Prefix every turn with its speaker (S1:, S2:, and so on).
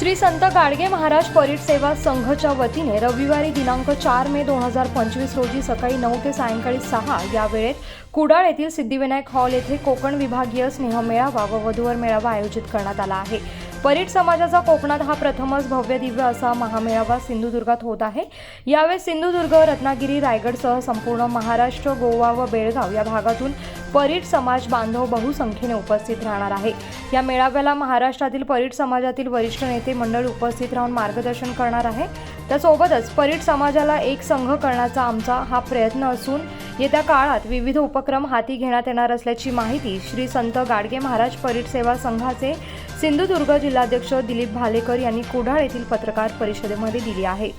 S1: श्री संत गाडगे महाराज परीट सेवा संघच्या वतीने रविवारी दिनांक चार मे दोन हजार पंचवीस रोजी सकाळी नऊ ते सायंकाळी सहा या वेळेत कुडाळ येथील सिद्धिविनायक हॉल येथे कोकण विभागीय स्नेह मेळावा व वधूवर मेळावा आयोजित करण्यात आला आहे. परीट समाजाचा कोकणात हा प्रथमच भव्य दिव्य असा महामेळावा सिंधुदुर्गात होत आहे. यावेळी सिंधुदुर्ग रत्नागिरी रायगडसह संपूर्ण महाराष्ट्र गोवा व बेळगाव या भागातून परीट समाज बांधव बहुसंख्येने उपस्थित राहणार आहे. या मेळाव्याला महाराष्ट्रातील परीट समाजातील वरिष्ठ नेते मंडळ उपस्थित राहून मार्गदर्शन करणार आहे. त्यासोबतच परीट समाजाला एक संघ करण्याचा आमचा हा प्रयत्न असून येत्या काळात विविध उपक्रम हाती घेण्यात येणार असल्याची माहिती श्री संत गाडगे महाराज परीट सेवा संघाचे सिंधुदुर्ग जिल्हाध्यक्ष दिलीप भालेकर यांनी कुडाळ येथील पत्रकार परिषदेमध्ये दिली आहे.